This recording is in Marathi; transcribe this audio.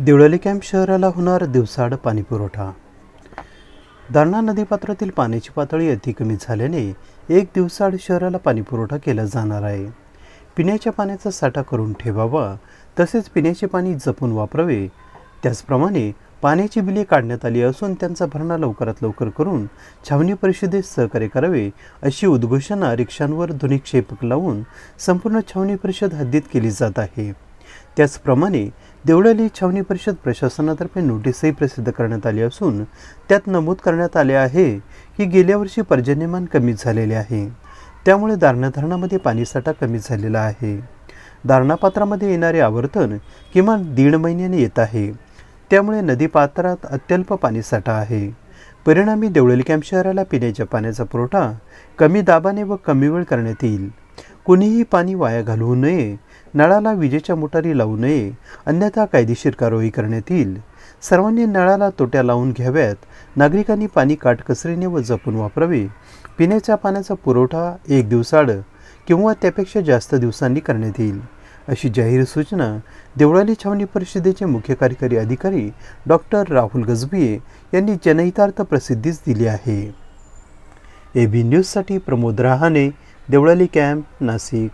देवळाली कॅम्प शहराला होणार दिवसाड पाणीपुरवठा. दारणा नदीपात्रातील पाण्याची पातळी अति कमी झाल्याने एक दिवसाड शहराला पाणीपुरवठा केला जाणार आहे. पिण्याच्या पाण्याचा साठा करून ठेवावा तसेच पिण्याचे पाणी जपून वापरावे. त्याचप्रमाणे पाण्याची बिले काढण्यात आली असून त्यांचा भरणा लवकरात लवकर करून छावणी परिषदेत सहकार्य करावे अशी उद्घोषणा रिक्षांवर ध्वनिक्षेपक लावून संपूर्ण छावणी परिषद हद्दीत केली जात आहे. त्याचप्रमाणे देवळाली छावणी परिषद प्रशासनातर्फे नोटीसही प्रसिद्ध करण्यात आली असून त्यात नमूद करण्यात आले आहे की गेल्या वर्षी पर्जन्यमान कमी झालेले आहे. त्यामुळे दारणा धरणामध्ये पाणीसाठा कमी झालेला आहे. दारणापात्रामध्ये येणारे आवर्तन किमान दीड महिन्याने येत आहे. त्यामुळे नदीपात्रात अत्यल्प पाणीसाठा आहे. परिणामी देवळाली कॅम्प शहराला पिण्याच्या पाण्याचा पुरवठा कमी दाबाने व कमी वेळ करण्यात येईल. कुणीही पाणी वाया घालवू नये नळाला विजेच्या मोटारी लावू नये अन्यथा कायदेशीर कारवाई करण्यात येईल. सर्वांनी नळाला तोट्या लावून घ्याव्यात नागरिकांनी पाणी काटकसरीने व जपून वापरावे. पिण्याच्या पाण्याचा पुरवठा एक दिवसाड किंवा त्यापेक्षा जास्त दिवसांनी करण्यात येईल. अशी जाहीर सूचना देवळाली छावणी परिषदेचे मुख्य कार्यकारी अधिकारी डॉक्टर राहुल गजबिये यांनी जनहितार्थ प्रसिद्धीस दिली आहे. ए बी न्यूजसाठी प्रमोद रहाणे देवळाली कॅम्प नाशिक.